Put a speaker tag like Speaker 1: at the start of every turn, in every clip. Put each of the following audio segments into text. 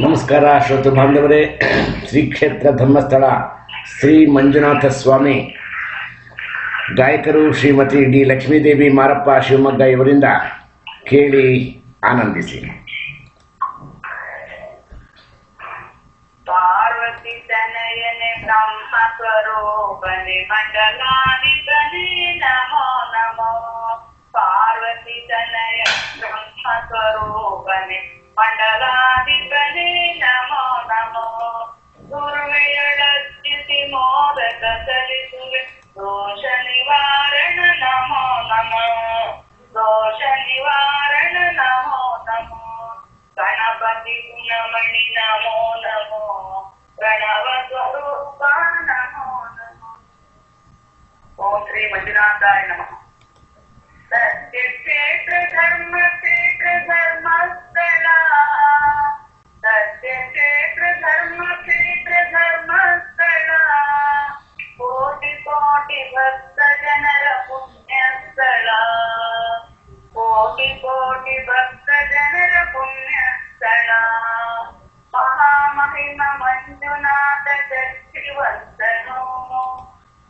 Speaker 1: ನಮಸ್ಕಾರ, ಶ್ರೋತೃ ಬಾಂಧವರೇ. ಶ್ರೀ ಕ್ಷೇತ್ರ ಧರ್ಮಸ್ಥಳ, ಶ್ರೀ ಮಂಜುನಾಥ ಸ್ವಾಮಿ. ಗಾಯಕರು ಶ್ರೀಮತಿ ಡಿ ಲಕ್ಷ್ಮೀದೇವಿ ಮಾರಪ್ಪ ಶಿವಮೊಗ್ಗ ಇವರಿಂದ ಕೇಳಿ ಆನಂದಿಸಿ.
Speaker 2: ಬ್ರಹ್ಮ ನಮೋ. Namani Namo ಮಂಜುನಾಥ ಶಕ್ತಿವಂತನು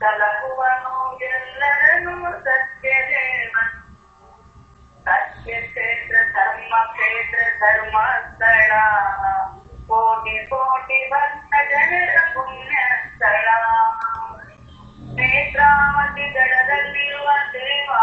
Speaker 2: ಕಲಹುವನು ಎಲ್ಲರನ್ನು ಸತ್ಯದೇವನು ಸತ್ಯ ಕ್ಷೇತ್ರ ಧರ್ಮ ಕ್ಷೇತ್ರ ಧರ್ಮಸ್ಥಳ ಕೋಟಿ ಕೋಟಿ ಭಕ್ತ ಜನರ ಪುಣ್ಯ ಸ್ಥಳ ನೇತ್ರಾವತಿ ದಡದಲ್ಲಿರುವ ದೇವಾ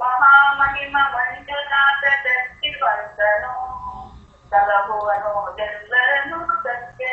Speaker 2: महामहिमवन्दनाथ दत्तिवर्तनो तव भुवनो जन्मरनु सत्य